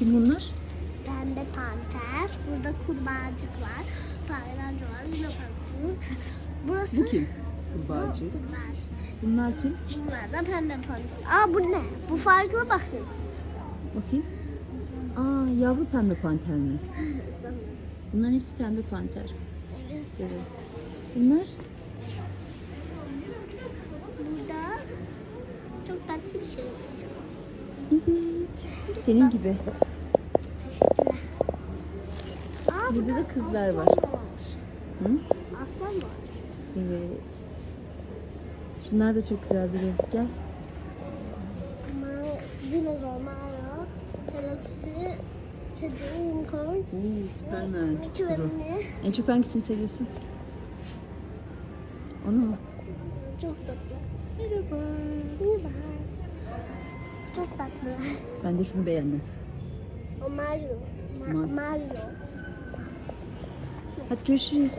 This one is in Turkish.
Kim bunlar? Pembe panter. Burada kurbağacık var. Taylancı var. Yine panter. Burası Bu kim? Bu Kurbağacı. kurbağacık. Bunlar kim? Bunlar da pembe panter. Aa bu ne? Bu farkına bakın. Bakayım. Aa yavru pembe panter mi? Bunların hepsi pembe panter. Evet. Evet. Bunlar? Burada çok tatlı bir şey. Evet. Senin gibi. Teşekkürler. Aa, Burada da kızlar var. aslan Hı? Aslan var. Evet. Şunlar da çok güzel duruyor. Gel. Dinozor, Mario, Hello Kitty, Kedi, Unicorn, Oo, Superman. Mickey ve. Minnie. En çok hangisini seviyorsun? Onu mu? Çok tatlı. Merhaba. Merhaba. Çok tatlı. Ben de şunu beğendim. O Mario. Ma- Ma- Mario. Hadi görüşürüz.